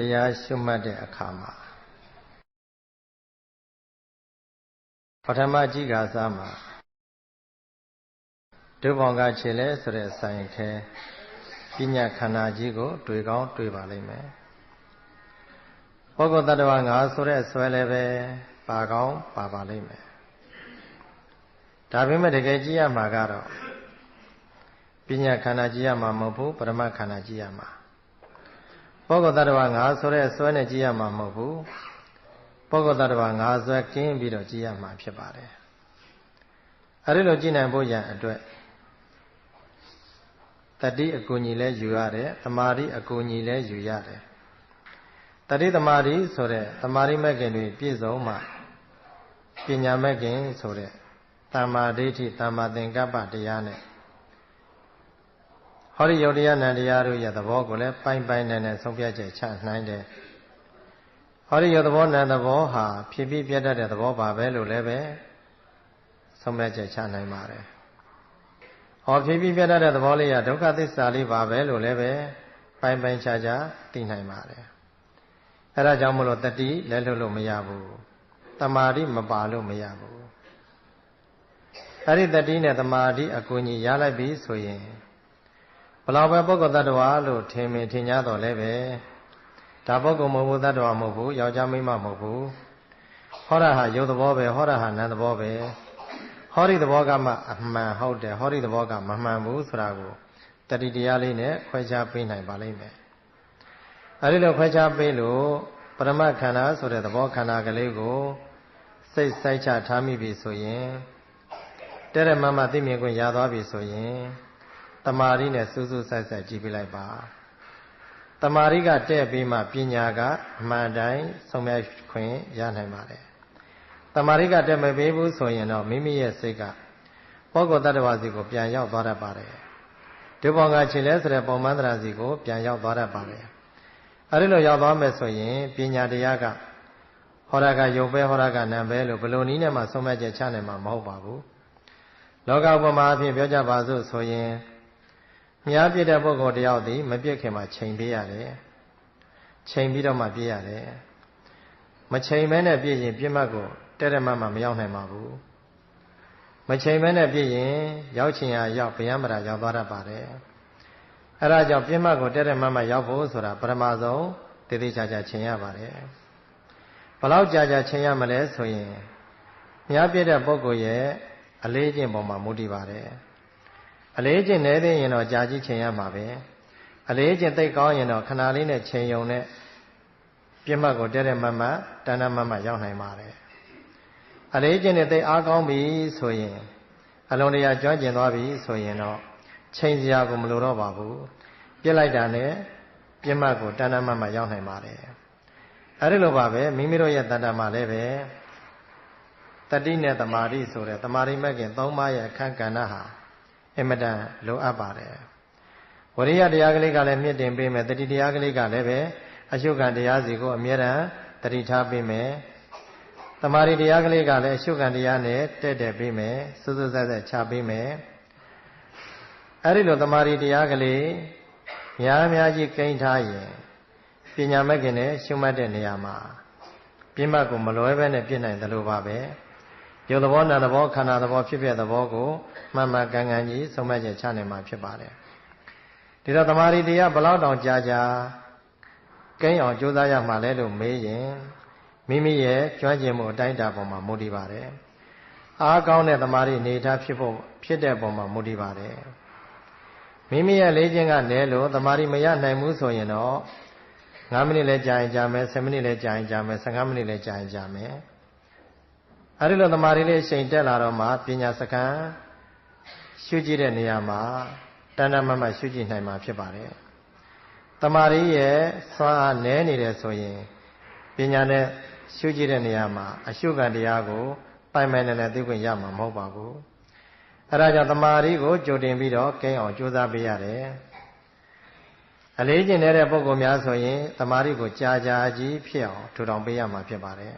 တရားရှုမှတ်တဲ့အခါမှာပထမကြည့်ကစားမှာဒုဘောင်ကခြေလဲဆိုတဲ့ဆိုင်ခဲပညာခန္ဓာကြီးကို တွေ့ကောင်းတွေ့ပါလိမ့်မယ်ပုဂ္ဂိုလ်တ attva ငါဆိုတဲ့ဆွဲလည်းပဲပါကောင်းပါပါလိမ့်မယ်ဒါပေမဲ့တကယ်ကြည့်ရမှာကတော့ပညာခန္ဓာကြည့်ရမှာမဟုတ်ဘူးပရမခန္ဓာကြည့်ရမှာ ပုဂ္ဂိုလ်တ attva ငါဆိုတဲ့ဆွဲနဲ့ကြည့်ရမှာမဟုတ်ဘူးပုဂ္ဂိုလ်တ attva ငါဆွဲကင်းပြီးတော့ကြည့်ရမှာဖြစ်ပါတယ်အဲဒီလိုကြည့်နိုင်ဖို့ရန်အတွက်တတိအကူညီလဲယူရတယ်တမာတိအကူညီလဲယူရတယ်တတိတမာတိဆိုတဲ့တမာတိမဲ့ခင်တွေပြည့်စုံမှပညာမဲ့ခင်ဆိုတဲ့တမ္မာဒိဋ္ဌိတမ္မာသင်္ကပ္ပတရားနဲ့ ဟောဒီယုတ်တရားနံတရားတို့ရဲ့သဘောကိုလည်းပိုင်ပိုင်နဲ့နဲ့ဆုံးဖြတ်ချက်ချနိုင်တယ်ဟောဒီယုတ်သဘောနံသဘောဟာဖြစ်ပြီးပြတ်တတ်တဲ့သဘောပါပဲလို့လည်းပဲဆုံးဖြတ်ချက်ချနိုင်ပါတယ်ဟောဖြစ်ပြီးပြတ်တတ်တဲ့သဘောလေးကဒုက္ခသစ္စာလေးပါပဲလို့လည်းပဲပိုင်ပိုင်ခြားခြားသိနိုင်ပါတယ်အဲဒါကြောင့်မလို့တတိလည်းလွတ်လို့မရဘူးတမာတိမပါလို့မရဘူးအဲ့ဒီတတိနဲ့တမာတိအကူအညီရလိုက်ပြီဆိုရင် ဘလောက်ပဲပုဂ္ဂိုလ်တ attva လို့ထင်မြင်ထင်ကြတော့လည်းပဲဒါပုဂ္ဂိုလ်မဟုတ်ဘူးတ attva မဟုတ်ဘူးယောက်ျားမိန်းမမဟုတ်ဘူးဟောရဟာယုတ်သဘောပဲဟောရဟာနံသဘောပဲဟောဒီသဘောကမှအမှန်ဟုတ်တယ်ဟောဒီသဘောကမမှန်ဘူးဆိုတာကိုတတိတရားလေးနဲ့ခွဲခြားပေးနိုင်ပါလိမ့်မယ်အဲဒီလိုခွဲခြားပေးလို့ပရမခန္ဓာဆိုတဲ့သဘောခန္ဓာကလေးကိုစိတ်စိုက်ချထားမိပြီဆိုရင်တဲ့တဲ့မမသိမြင်ခွင့်ရသွားပြီဆိုရင် တမာရီနဲ့စူးစူးဆိုက်ဆိုက်ကြည့်ပြလိုက်ပါတမာရီကတဲ့ပြီးမှပညာကအမှန်တိုင်းဆုံးဖြတ်ခွင့်ရနိုင်ပါတယ်တမာရီကတဲ့မပေးဘူးဆိုရင်တော့မိမိရဲ့စိတ်ကပုဂ္ဂိုလ်တ attva စီကိုပြန်ရောက်သွားတတ်ပါတယ်ဒီပုံကခြေလဲဆိုတဲ့ပုံမှန်တရားစီကိုပြန်ရောက်သွားတတ်ပါတယ်အဲဒီလိုရောက်သွားမယ်ဆိုရင်ပညာတရားကဟောရကယုတ်ပဲဟောရကနံပဲလို့ဘယ်လိုနည်းနဲ့မှဆုံးဖြတ်ချက်ချနိုင်မှာမဟုတ်ပါဘူးလောကဥပမာအဖြစ်ပြောကြပါစို့ဆိုရင် မြားပြစ်တဲ့ပုဂ္ဂိုလ်တယောက်သည်မပြစ်ခင်မှာချိန်ပေးရတယ်ချိန်ပြီးတော့မှပြစ်ရတယ်မချိန်မဲနဲ့ပြစ်ရင်ပြစ်မှတ်ကိုတဲ့တဲ့မှမှမရောက်နိုင်ပါဘူးမချိန်မဲနဲ့ပြစ်ရင်ရောက်ချင်ရရောက်ဗျမ်းမရာရောက်သွားတတ်ပါတယ်အဲဒါကြောင့်ပြစ်မှတ်ကိုတဲ့တဲ့မှမှရောက်ဖို့ဆိုတာပရမဆုံးတည်တည်ချာချာချိန်ရပါတယ်ဘလောက်ကြာကြာချိန်ရမလဲဆိုရင်မြားပြစ်တဲ့ပုဂ္ဂိုလ်ရဲ့အလေးချင်းပေါ်မှာမူတည်ပါတယ် အလေးချင်းနေသေးရင်တော့ကြာကြီးချိန်ရမှာပဲအလေးချင်းသိကောင်းရင်တော့ခဏလေးနဲ့ချိန်ယုံနဲ့ပြစ်မှတ်ကိုတဲတဲ့မမတဏ္ဍမမရောက်နိုင်ပါတယ်အလေးချင်းနဲ့သိအားကောင်းပြီဆိုရင်အလုံးတရာကျွမ်းကျင်သွားပြီဆိုရင်တော့ချိန်စရာကိုမလိုတော့ပါဘူးပြစ်လိုက်တာနဲ့ပြစ်မှတ်ကိုတဏ္ဍမမရောက်နိုင်ပါတယ်အဲဒီလိုပါပဲမိမိတို့ရဲ့တဏ္ဍမှာလည်းပဲတတိနဲ့တမာတိဆိုတဲ့တမာတိမဲ့ခင်၃ပါးရဲ့အခန်းကဏ္ဍဟာ အင်မတန်လိုအပ်ပါတယ်ဝရိယတရားကလေးကလည်းမြင့်တင်ပေးမယ်တတိတရားကလေးကလည်းပဲအရှုခံတရားစီကိုအမြဲတမ်းတတိထားပေးမယ်တမာတိတရားကလေးကလည်းအရှုခံတရားနဲ့တဲ့တဲ့ပေးမယ်စွစွဆက်ဆက်ချပေးမယ်အဲဒီလိုတမာတိတရားကလေးများများကြီးကိန်းထားရင်ပညာမဲ့ခင်နဲ့ရှုမှတ်တဲ့နေရာမှာပြင်းမှတ်ကိုမလွဲဘဲနဲ့ပြည့်နိုင်တယ်လို့ပါပဲ ယုတ်သဘောနာသဘောခန္ဓာသဘောဖြစ်ဖြစ်သဘောကိုမှန်မှန်ကန်ကန်ကြီးဆုံးမချက်ချနိုင်မှာဖြစ်ပါတယ်ဒီတော့တမာရီတရားဘလောက်တောင်ကြာကြာကိန်းအောင်ကြိုးစားရမှာလဲလို့မေးရင်မိမိရဲ့ကျွမ်းကျင်မှုအတိုင်းအတာပေါ်မှာမူတည်ပါတယ်အားကောင်းတဲ့တမာရီနေထားဖြစ်ဖို့ဖြစ်တဲ့ပုံမှာမူတည်ပါတယ်မိမိရဲ့လေးခြင်းကလည်းလို့တမာရီမရနိုင်ဘူးဆိုရင်တော့9မိနစ်လဲကြာရင်ကြာမယ်10မိနစ်လဲကြာရင်ကြာမယ်15မိနစ်လဲကြာရင်ကြာမယ် အဲဒီလိုတမာရီလေးချိန်တက်လာတော့မှပညာစကံရှုကြည့်တဲ့နေရာမှာတဏ္ဍမမရှုကြည့်နိုင်မှာဖြစ်ပါတယ်တမာရီရဲ့စွမ်းအားနည်းနေတယ်ဆိုရင်ပညာနဲ့ရှုကြည့်တဲ့နေရာမှာအရှုခံတရားကိုပိုင်ပိုင်နဲ့နဲ့သိခွင့်ရမှာမဟုတ်ပါဘူးအဲဒါကြောင့်တမာရီကိုကြိုတင်ပြီးတော့ကိန်းအောင်ကြိုးစားပေးရတယ်အလေးကျင့်တဲ့ပုဂ္ဂိုလ်များဆိုရင်တမာရီကိုကြာကြာကြီးဖြစ်အောင်ထူထောင်ပေးရမှာဖြစ်ပါတယ်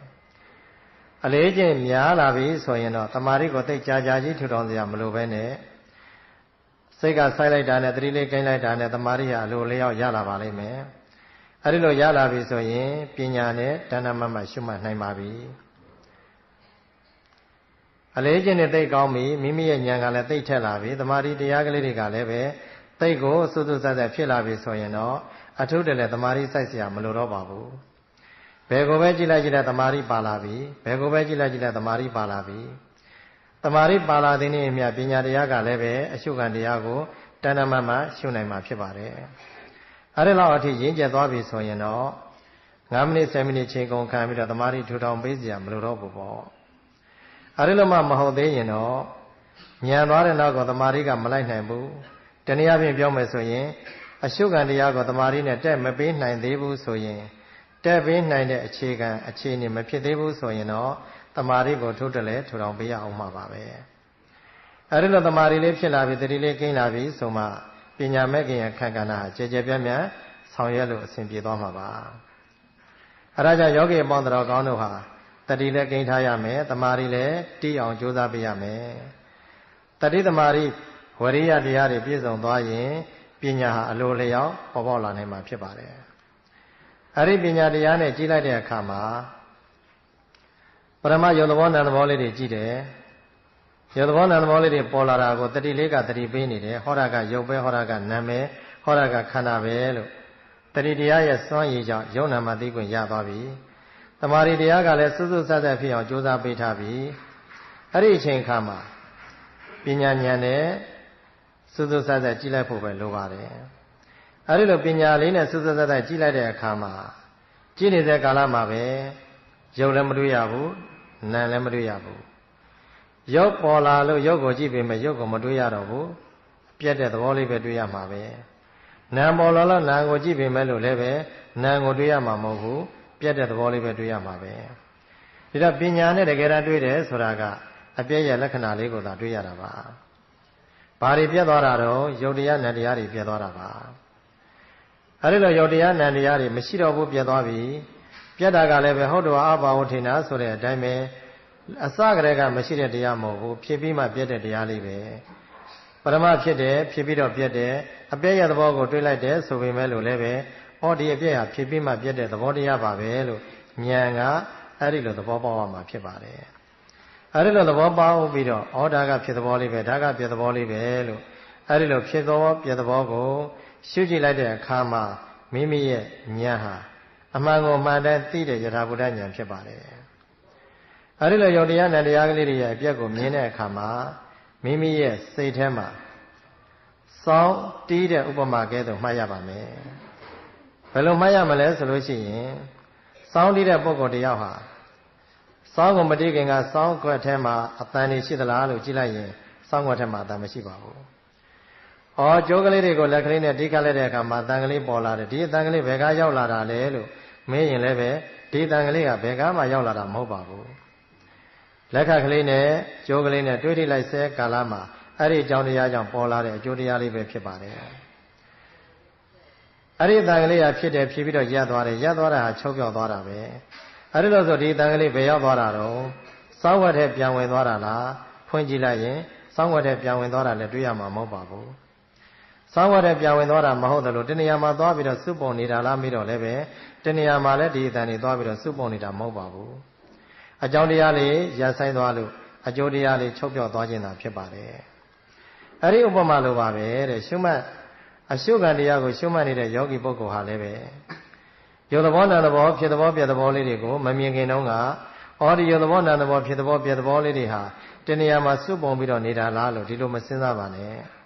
အလေးကျင့်များလာပြီဆိုရင်တော့တမာရီကိုတိတ်ကြာကြာကြီးထူထောင်စရာမလိုပဲနဲ့စိတ်ကဆိုက်လိုက်တာနဲ့သတိလေးကိန်းလိုက်တာနဲ့တမာရီဟာလိုလျောက်ရလာပါလိမ့်မယ်။အဲဒီလိုရလာပြီဆိုရင်ပညာနဲ့တဏ္ဍမမရှုမှတ်နိုင်ပါပြီ။အလေးကျင့်နဲ့တိတ်ကောင်းပြီမိမိရဲ့ဉာဏ်ကလည်းတိတ်ထက်လာပြီတမာရီတရားကလေးတွေကလည်းပဲတိတ်ကိုစွတ်စွတ်ဆက်ဆက်ဖြစ်လာပြီဆိုရင်တော့အထုတည်းလည်းတမာရီစိုက်စရာမလိုတော့ပါဘူး။ ဘယ်ကိုပဲကြည့်လိုက်ကြည့်လိုက်တမာတိပါလာပြီဘယ်ကိုပဲကြည့်လိုက်ကြည့်လိုက်တမာတိပါလာပြီတမာရိပါလာတဲ့နေ့အမြပညာတရားကလည်းပဲအရှုခံတရားကိုတဏ္ဍမမရှုနိုင်မှာဖြစ်ပါတယ်။အဲဒီလောက်အထိရင်းကျက်သွားပြီဆိုရင်တော့9မိနစ်10မိနစ်ချိန်ကုန်ခံပြီးတော့တမာရိထူထောင်ပေးစရာမလိုတော့ဘူးပေါ့။အဲဒီလိုမှမဟုတ်သေးရင်တော့ညံသွားတဲ့နောက်ကတမာရိကမလိုက်နိုင်ဘူး။တနည်းအားဖြင့်ပြောမယ်ဆိုရင်အရှုခံတရားကိုတမာရိနဲ့တက်မပေးနိုင်သေးဘူးဆိုရင် တက်ပေးနိုင်တဲ့အခြေခံအခြေအနေမဖြစ်သေးဘူးဆိုရင်တော့တမာရီကိုထုတ်တယ်လဲထူထောင်ပေးရအောင်မှာပါပဲအဲဒီလိုတမာရီလေးဖြစ်လာပြီတတိလေးကိန်းလာပြီဆိုမှပညာမဲ့ခင်ရခန့်ကဏ္ဍဟာကြည်ကြဲပြန့်ပြန့်ဆောင်ရွက်လို့အဆင်ပြေသွားမှာပါအဲဒါကြောင့်ယောဂီအပေါင်းတော်ကောင်းတို့ဟာတတိလည်းကိန်းထားရမယ်တမာရီလည်းတီးအောင်ကြိုးစားပေးရမယ်တတိတမာရီဝရိယတရားတွေပြည့်စုံသွားရင်ပညာဟာအလိုလျောက်ပေါ်ပေါက်လာနိုင်မှာဖြစ်ပါတယ် အဲဒီပညာတရားနဲ့ကြီးလိုက်တဲ့အခါမှာပရမယောသဘောနာသဘောလေးတွေကြည့်တယ်ယောသဘောနာသဘောလေးတွေပေါ်လာတာကိုတတိလေးကတတိပေးနေတယ်ဟောတာကရုပ်ပဲဟောတာကနာမည်ဟောတာကခန္ဓာပဲလို့တတိတရားရဲ့စွမ်းရည်ကြောင့်ယုံနာမသိခွင့်ရသွားပြီတမာရီတရားကလည်းစွတ်စွတ်ဆက်ဆက်ဖြစ်အောင်ကြိုးစားပေးထားပြီအဲ့ဒီအချိန်ခါမှာပညာဉာဏ်နဲ့စွတ်စွတ်ဆက်ဆက်ကြည့်လိုက်ဖို့ပဲလိုပါတယ် အဲ့ဒီလိုပညာလေးနဲ့စွတ်စွတ်ဆက်ဆက်ကြည့်လိုက်တဲ့အခါမှာကြည့်နေတဲ့ကာလမှာပဲရုပ်လည်းမတွေ့ရဘူးနာမ်လည်းမတွေ့ရဘူးရုပ်ပေါ်လာလို့ရုပ်ကိုကြည့်ပေမဲ့ရုပ်ကိုမတွေ့ရတော့ဘူးပြက်တဲ့သဘောလေးပဲတွေ့ရမှာပဲနာမ်ပေါ်လာလို့နာမ်ကိုကြည့်ပေမဲ့လို့လည်းပဲနာမ်ကိုတွေ့ရမှာမဟုတ်ဘူးပြက်တဲ့သဘောလေးပဲတွေ့ရမှာပဲဒီတော့ပညာနဲ့တကယ်တမ်းတွေ့တယ်ဆိုတာကအပြည့်ရဲ့လက္ခဏာလေးကိုသာတွေ့ရတာပါဘာတွေပြက်သွားတာတော့ယုတ်တရားနံတရားတွေပြက်သွားတာပါ အဲဒီလိုယုတ်တရားနံတရားတွေမရှိတော့ဘူးပြက်သွားပြီပြတ်တာကလည်းပဲဟုတ်တော်အဘာဝထေနာဆိုတဲ့အတိုင်းပဲအစကတည်းကမရှိတဲ့တရားမဟုတ်ဘူးဖြစ်ပြီးမှပြတ်တဲ့တရားလေးပဲပရမဖြစ်တယ်ဖြစ်ပြီးတော့ပြတ်တယ်အပြည့်ရသဘောကိုတွေးလိုက်တယ်ဆိုပေမဲ့လို့လည်းပဲဟောဒီအပြည့်ဟာဖြစ်ပြီးမှပြတ်တဲ့သဘောတရားပါပဲလို့ဉာဏ်ကအဲ့ဒီလိုသဘောပေါက်ရမှာဖြစ်ပါတယ်အဲ့ဒီလိုသဘောပေါက်ပြီးတော့ဩဒါကဖြစ်သဘောလေးပဲဒါကပြတ်သဘောလေးပဲလို့အဲ့ဒီလိုဖြစ်သောပြတ်သဘောကို ရှုကြည့်လိုက်တဲ့အခါမှာမိမိရဲ့ဉာဏ်ဟာအမှန်ကိုမှန်တဲ့သိတဲ့ယထာဘုဒ္ဓဉာဏ်ဖြစ်ပါတယ်အဲဒီလိုယုတ်တရားနဲ့တရားကလေးတွေရဲ့အပြက်ကိုမြင်တဲ့အခါမှာမိမိရဲ့စိတ်ထဲမှာစောင်းတီးတဲ့ဥပမာကဲသို့မှတ်ရပါမယ်ဘယ်လိုမှတ်ရမလဲဆိုလို့ရှိရင်စောင်းတီးတဲ့ပုဂ္ဂိုလ်တယောက်ဟာစောင်းကိုမတီးခင်ကစောင်းခွက်ထဲမှာအတန်တွေရှိသလားလို့ကြည့်လိုက်ရင်စောင်းခွက်ထဲမှာအတန်မရှိပါဘူး။ အော်ကြိုးကလေးတွေကိုလက်ကလေးနဲ့တီးခတ်လိုက်တဲ့အခါမှာအတန်ကလေးပေါ်လာတယ်ဒီအတန်ကလေးဘယ်ကရောက်လာတာလဲလို့မင်းရင်လည်းပဲဒီတန်ကလေးကဘယ်ကားမှရောက်လာတာမဟုတ်ပါဘူးလက်ခတ်ကလေးနဲ့ကြိုးကလေးနဲ့တွေးထိလိုက်ဆဲကာလမှာအဲ့ဒီအကြောင်းတရားကြောင့်ပေါ်လာတဲ့အကျိုးတရားလေးပဲဖြစ်ပါတယ်အဲ့ဒီတန်ကလေးကဖြစ်တယ်ဖြစ်ပြီးတော့ရပ်သွားတယ်ရပ်သွားတာဟာချုပ်ပြောက်သွားတာပဲအဲ့ဒီလို့ဆိုဒီတန်ကလေးဘယ်ရောက်သွားတာတော့စောင်းဝက်ထဲပြန်ဝင်သွားတာလားဖွင့်ကြည့်လိုက်ရင်စောင်းဝက်ထဲပြန်ဝင်သွားတာလည်းတွေ့ရမှာမဟုတ်ပါဘူး စောင်းဝက်ထဲပြန်ဝင်သွားတာမဟုတ်တယ်လို့တဏှာမှာသွားပြီးတော့စုပုံနေတာလားမေးတော့လည်းပဲတဏှာမှာလည်းဒီအတန်တွေသွားပြီးတော့စုပုံနေတာမဟုတ်ပါဘူးအကြောင်းတရားလေးရဆိုင်သွားလို့အကျိုးတရားလေးချုပ်ပြောက်သွားခြင်းသာဖြစ်ပါတယ်အဲ့ဒီဥပမာလိုပါပဲတဲ့ရှုမှတ်အရှုခံတရားကိုရှုမှတ်နေတဲ့ယောဂီပုဂ္ဂိုလ်ဟာလည်းပဲယောသဘောနာသဘောဖြစ်သဘောပြသဘောလေးတွေကိုမမြင်ခင်တုန်းကဩဒီယောသဘောနာသဘောဖြစ်သဘောပြသဘောလေးတွေဟာတဏှာမှာစုပုံပြီးတော့နေတာလားလို့ဒီလိုမစဉ်းစားပါနဲ့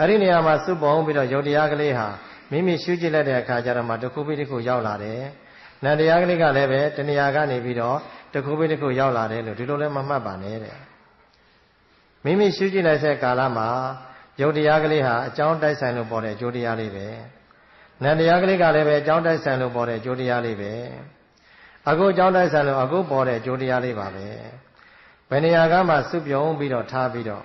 အဲ့ဒီနေရာမှာစုပုံပြီးတော့ယုတ်တရားကလေးဟာမိမိရှုကြည့်လိုက်တဲ့အခါကျတော့မှတစ်ခုပြီးတစ်ခုရောက်လာတယ်။နန္တရားကလေးကလည်းပဲတဏှာကနေပြီးတော့တစ်ခုပြီးတစ်ခုရောက်လာတယ်လို့ဒီလိုလည်းမမှတ်ပါနဲ့တဲ့။မိမိရှုကြည့်လိုက်တဲ့ကာလမှာယုတ်တရားကလေးဟာအကြောင်းတိုက်ဆိုင်လို့ပေါ်တဲ့အကျိုးတရားလေးပဲ။နန္တရားကလေးကလည်းပဲအကြောင်းတိုက်ဆိုင်လို့ပေါ်တဲ့အကျိုးတရားလေးပဲ။အခုအကြောင်းတိုက်ဆိုင်လို့အခုပေါ်တဲ့အကျိုးတရားလေးပါပဲ။ဘယ်နေရာကမှစုပြုံပြီးတော့ထားပြီးတော့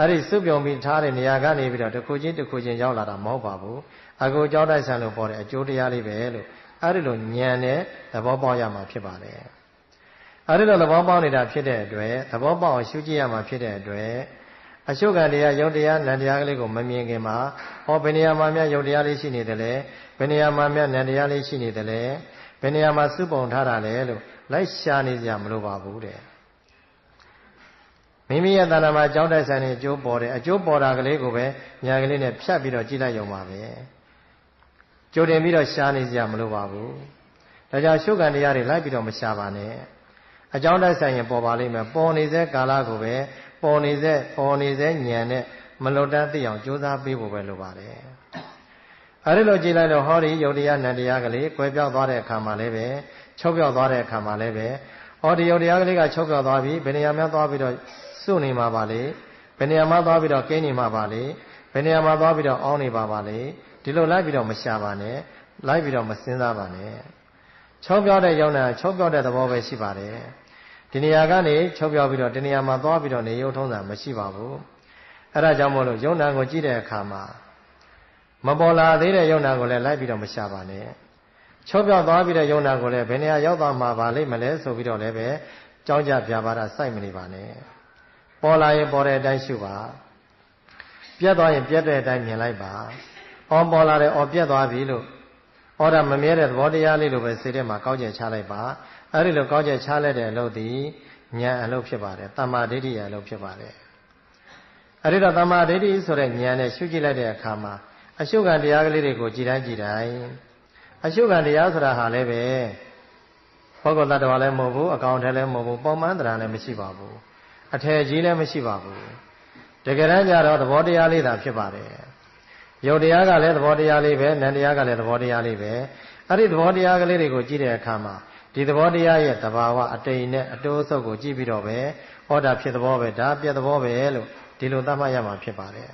အဲ့ဒီစုပြုံပြီးထားတဲ့နေရာကနေပြီးတော့တစ်ခုချင်းတစ်ခုချင်းရောက်လာတာမဟုတ်ပါဘူးအကူကြောင်းတိုက်ဆံလို့ပေါ်တဲ့အကျိုးတရားလေးပဲလို့အဲ့ဒီလိုညံတဲ့သဘောပေါက်ရမှာဖြစ်ပါတယ်အဲ့ဒီလိုသဘောပေါက်နေတာဖြစ်တဲ့အတွက်သဘောပေါက်အောင်ရှုကြည့်ရမှာဖြစ်တဲ့အတွက်အရှုခံတရားယုတ်တရားနံတရားကလေးကိုမမြင်ခင်မှာဟောဘယ်နေရာမှာများယုတ်တရားလေးရှိနေတယ်လဲဘယ်နေရာမှာများနံတရားလေးရှိနေတယ်လဲဘယ်နေရာမှာစုပုံထားတာလဲလို့လိုက်ရှာနေကြမလို့ပါဘူးတဲ့ မိမိရဲ့တဏ္ဍာမှာကြောင်းတိုက်ဆိုင်နေအကျိုးပေါ်တယ်အကျိုးပေါ်တာကလေးကိုပဲညာကလေးနဲ့ဖြတ်ပြီးတော့ကြည့်လိုက်ရုံပါပဲကြိုတင်ပြီးတော့ရှားနေကြမလို့ပါဘူးဒါကြောင့်ရှုခံတရားတွေလိုက်ပြီးတော့မရှာပါနဲ့အကြောင်းတိုက်ဆိုင်ရင်ပေါ်ပါလိမ့်မယ်ပေါ်နေစေကာလကိုပဲပေါ်နေစေပေါ်နေစေညံနဲ့မလွတ်တမ်းသိအောင်ကြိုးစားပေးဖို့ပဲလိုပါတယ်အဲဒီလိုကြည့်လိုက်တော့ဟောဒီယုတ်တရားနံတရားကလေးကွယ်ပြောက်သွားတဲ့အခါမှာလည်းပဲချုပ်ပြောက်သွားတဲ့အခါမှာလည်းပဲဟောဒီယုတ်တရားကလေးကချုပ်ပြောက်သွားပြီဘယ်နေရာမှသွားပြီးတော့ စွနေမှာပါလေဘယ်နေရာမှသွားပြီးတော့ကင်းနေမှာပါလေဘယ်နေရာမှသွားပြီးတော့အောင်းနေပါပါလေဒီလိုလိုက်ပြီးတော့မရှာပါနဲ့လိုက်ပြီးတော့မစဉ်းစားပါနဲ့ချုပ်ပြောက်တဲ့ယုံနာချုပ်ပြောက်တဲ့သဘောပဲရှိပါတယ်ဒီနေရာကနေချုပ်ပြောက်ပြီးတော့ဒီနေရာမှာသွားပြီးတော့နေရုံထုံးတာမရှိပါဘူးအဲဒါကြောင့်မို့လို့ယုံနာကိုကြည့်တဲ့အခါမှာမပေါ်လာသေးတဲ့ယုံနာကိုလည်းလိုက်ပြီးတော့မရှာပါနဲ့ချုပ်ပြောက်သွားပြီးတဲ့ယုံနာကိုလည်းဘယ်နေရာရောက်သွားမှာပါလိမ့်မလဲဆိုပြီးတော့လည်းပဲကြောင်းကြပြပါတာစိုက်မနေပါနဲ့ ပေါ်လာရင်ပေါ်တဲ့အတိုင်းရှုပါပြတ်သွားရင်ပြတ်တဲ့အတိုင်းမြင်လိုက်ပါအော်ပေါ်လာတယ်အော်ပြတ်သွားပြီလို့ဩဒါမမြဲတဲ့သဘောတရားလေးလိုပဲစိတ်ထဲမှာကောက်ကျက်ချလိုက်ပါအဲ့ဒီလိုကောက်ကျက်ချလိုက်တဲ့အလုပ်ဒီဉာဏ်အလုပ်ဖြစ်ပါတယ်တမ္မာဒိဋ္ဌိအလုပ်ဖြစ်ပါတယ်အဲ့ဒီတော့တမ္မာဒိဋ္ဌိဆိုတဲ့ဉာဏ်နဲ့ရှုကြည့်လိုက်တဲ့အခါမှာအရှုခံတရားကလေးတွေကိုကြည်တိုင်းကြည်တိုင်းအရှုခံတရားဆိုတာဟာလည်းပဲဘောဂတတ္တဝါလည်းမဟုတ်ဘူးအကောင်ထဲလည်းမဟုတ်ဘူးပုံမှန်တရားလည်းမရှိပါဘူး အထယ်ကြီးလည်းမရှိပါဘူးတကယ်တမ်းကျတော့သဘောတရားလေးသာဖြစ်ပါတယ်ယုတ်တရားကလည်းသဘောတရားလေးပဲနံတရားကလည်းသဘောတရားလေးပဲအဲ့ဒီသဘောတရားကလေးတွေကိုကြည့်တဲ့အခါမှာဒီသဘောတရားရဲ့တဘာဝအတိမ်နဲ့အတိုးအဆုပ်ကိုကြည့်ပြီးတော့ပဲဟောတာဖြစ်သဘောပဲဒါပြက်သဘောပဲလို့ဒီလိုသတ်မှတ်ရမှာဖြစ်ပါတယ်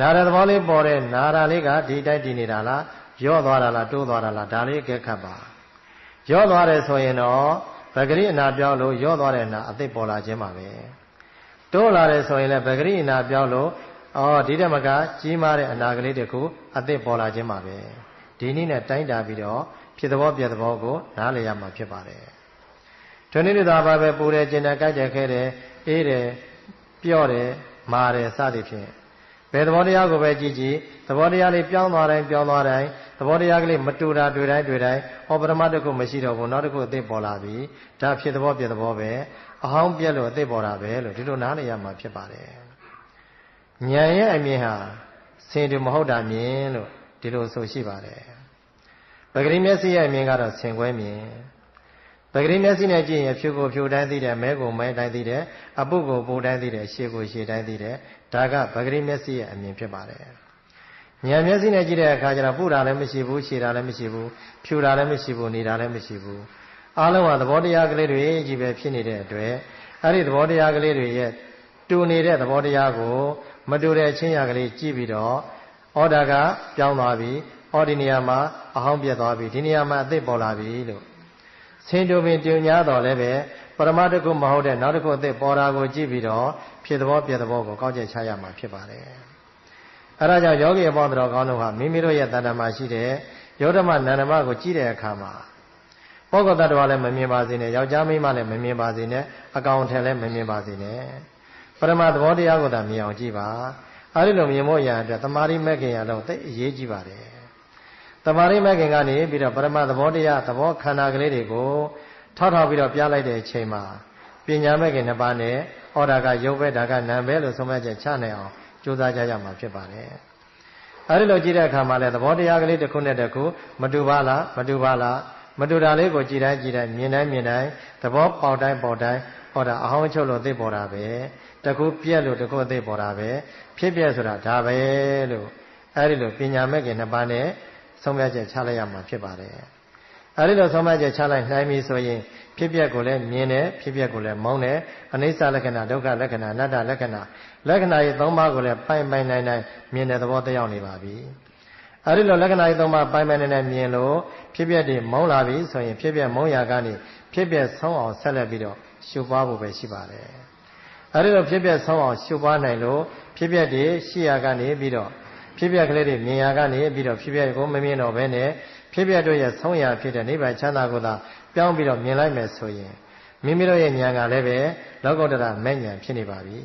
နာရသဘောလေးပေါ်တဲ့နာရာလေးကဒီတိုက်တည်နေတာလားရော့သွားတာလားတိုးသွားတာလားဒါလေးကဲခတ်ပါရော့သွားတယ်ဆိုရင်တော့ပ ဂရိအနာပြောင်းလို့ရော့သွားတဲ့နာအသိပေါ်လာခြင်းပါပဲတိုးလာတယ်ဆိုရင်လည်းပဂရိအနာပြောင်းလို့အော်ဒီတက်မကကြီးမားတဲ့အနာကလေးတခုအသိပေါ်လာခြင်းပါပဲဒီနည်းနဲ့တိုင်းတာပြီးတော့ဖြစ်သဘောပြသဘောကိုနားလည်ရမှာဖြစ်ပါတယ်ထိုနည်းသာပါပဲပူတယ်ကျင်တယ်ကြိုက်တယ်ခဲတယ်အေးတယ်ပြော့တယ်မာတယ်စသည်ဖြင့် ဘယ်သဘောတရားကိုပဲကြည့်ကြည့်သဘောတရားလေးပြောင်းသွားတိုင်းပြောင်းသွားတိုင်းသဘောတရားကလေးမတူတာတွေ့တိုင်းတွေ့တိုင်းဟောပရမတ်တခုမရှိတော့ဘူးနောက်တစ်ခုအသိပေါ်လာပြီဒါဖြစ်သဘောပြသဘောပဲအဟောင်းပြက်လို့အသိပေါ်တာပဲလို့ဒီလိုနားလည်ရမှာဖြစ်ပါတယ်ဉာဏ်ရဲ့အမြင်ဟာစင်တူမဟုတ်တာမြင်လို့ဒီလိုဆိုရှိပါတယ်ပဂရိမျက်စိရဲ့အမြင်ကတော့ဆင်ခွဲမြင် ပဂရိမျက်စိနဲ့ကြည့်ရင်ဖြူကိုဖြူတိုင်းသိတယ်မဲကိုမဲတိုင်းသိတယ်အပုကိုပူတိုင်းသိတယ်ရှေကိုရှေတိုင်းသိတယ်ဒါကပဂရိမျက်စိရဲ့အမြင်ဖြစ်ပါတယ်ဉာဏ်မျက်စိနဲ့ကြည့်တဲ့အခါကျတော့ပူတာလည်းမရှိဘူးရှည်တာလည်းမရှိဘူးဖြူတာလည်းမရှိဘူးနေတာလည်းမရှိဘူးအားလုံးကသဘောတရားကလေးတွေကြီးပဲဖြစ်နေတဲ့အတွက်အဲ့ဒီသဘောတရားကလေးတွေရဲ့တူနေတဲ့သဘောတရားကိုမတူတဲ့ချင်းရကလေးကြည့်ပြီးတော့ဩဒါကပြောင်းသွားပြီဩဒီနေရာမှာအဟောင်းပြတ်သွားပြီဒီနေရာမှာအသစ်ပေါ်လာပြီလို့ ဆင်းတူပင်တူညာတော်လည်းပဲပရမတ္တကုမဟုတ်တဲ့နောက်တစ်ခုအသစ်ပေါ်တာကိုကြည့်ပြီးတော့ဖြစ်သဘောပြတ်သဘောကိုကောက်ချက်ချရမှာဖြစ်ပါတယ်အဲဒါကြောင့်ယောဂီအပေါင်းတော်ကောင်းတို့ဟာမိမိတို့ရဲ့တဏ္ဍာမှာရှိတဲ့ယောဓမနန္ဒမကိုကြည့်တဲ့အခါမှာပောဂတ္တဝါလည်းမမြင်ပါစေနဲ့ယောက်ျားမိန်းမလည်းမမြင်ပါစေနဲ့အကောင်ထည်လည်းမမြင်ပါစေနဲ့ပရမသဘောတရားကိုသာမြင်အောင်ကြည့်ပါအဲဒီလိုမြင်ဖို့ရအတွက်တမာရိမဲ့ခင်ရတော့သိအရေးကြီးပါတယ် တမာရိမဲ့ခင်ကနေပြီးတော့ပရမသဘောတရားသဘောခန္ဓာကလေးတွေကိုထောက်ထောက်ပြီးတော့ပြလိုက်တဲ့အချိန်မှာပညာမဲ့ခင်နှစ်ပါးနဲ့ဩဒါကရုပ်ပဲဒါကနာမ်ပဲလို့ဆုံးဖြတ်ချက်ချနိုင်အောင်ကြိုးစားကြရမှာဖြစ်ပါတယ်အဲဒီလိုကြည့်တဲ့အခါမှာလည်းသဘောတရားကလေးတစ်ခုနဲ့တစ်ခုမတူပါလားမတူပါလားမတူတာလေးကိုကြည်တိုင်းကြည်တိုင်းမြင်တိုင်းမြင်တိုင်းသဘောပေါက်တိုင်းပေါက်တိုင်းဟောတာအဟောင်းချုပ်လို့သိပေါ်တာပဲတခုပြက်လို့တခုအသိပေါ်တာပဲဖြစ်ပြက်ဆိုတာဒါပဲလို့အဲဒီလိုပညာမဲ့ခင်နှစ်ပါးနဲ့ ဆုံးဖြတ်ချက်ချလိုက်ရမှာဖြစ်ပါတယ်အဲဒီလိုဆုံးဖြတ်ချက်ချလိုက်နိုင်ပြီဆိုရင်ဖြစ်ပြက်ကိုလည်းမြင်တယ်ဖြစ်ပြက်ကိုလည်းမုန်းတယ်အနိစ္စလက္ခဏာဒုက္ခလက္ခဏာအနတ္တလက္ခဏာလက္ခဏာရဲ့သုံးပါးကိုလည်းပိုင်ပိုင်နိုင်နိုင်မြင်တဲ့သဘောတရားနေပါပြီအဲဒီလိုလက္ခဏာရေးသုံးပါးပိုင်ပိုင်နိုင်နိုင်မြင်လို့ဖြစ်ပြက်တွေမုန်းလာပြီဆိုရင်ဖြစ်ပြက်မုန်းရာကနေဖြစ်ပြက်ဆုံးအောင်ဆက်လက်ပြီးတော့ရှုပွားဖို့ပဲရှိပါတယ်အဲဒီလိုဖြစ်ပြက်ဆုံးအောင်ရှုပွားနိုင်လို့ဖြစ်ပြက်တွေရှိရာကနေပြီးတော့ ဖြစ်ပြက်ကလေးတွေမြင်ရာကနေပြီးတော့ဖြစ်ပြက်ကိုမမြင်တော့ဘဲနဲ့ဖြစ်ပြက်တို့ရဲ့ဆုံးရာဖြစ်တဲ့နိဗ္ဗာန်ချမ်းသာကိုသာပြောင်းပြီးတော့မြင်လိုက်မယ်ဆိုရင်မိမိတို့ရဲ့ဉာဏ်ကလည်းပဲလောကုတ္တရမဲ့ဉာဏ်ဖြစ်နေပါပြီ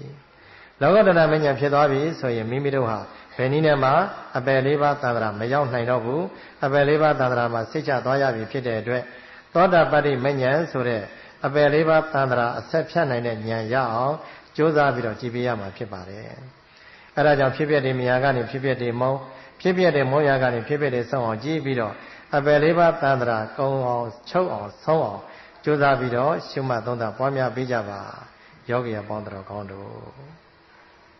လောကုတ္တရာမဉ္ဇဉ်ဖြစ်သွားပြီဆိုရင်မိမိတို့ဟာဘယ်နည်းနဲ့မှအပယ်လေးပါးသန္တရာမရောက်နိုင်တော့ဘူးအပယ်လေးပါးသန္တရာမှာစိတ်ချသွားရပြီဖြစ်တဲ့အတွက်သောတာပတ္တိမဉ္ဇဉ်ဆိုတဲ့အပယ်လေးပါးသန္တရာအဆက်ဖြတ်နိုင်တဲ့ဉာဏ်ရအောင်ကြိုးစားပြီးတော့ကြည်ပေးရမှာဖြစ်ပါတယ် အဲဒါကြောင့်ဖြစ်ပြတဲ့မြာကနေဖြစ်ပြတဲ့မုံဖြစ်ပြတဲ့မုံရကနေဖြစ်ပြတဲ့ဆုံးအောင်ကြည်ပြီးတော့အပယ်လေးပါးသန္တရာကုံအောင်ချုပ်အောင်ဆုံးအောင်ကြိုးစားပြီးတော့ရှုမှတ်သုံးသပ်ပွားများပေးကြပါယောဂီအပေါင်းတော်ကောင်းတို့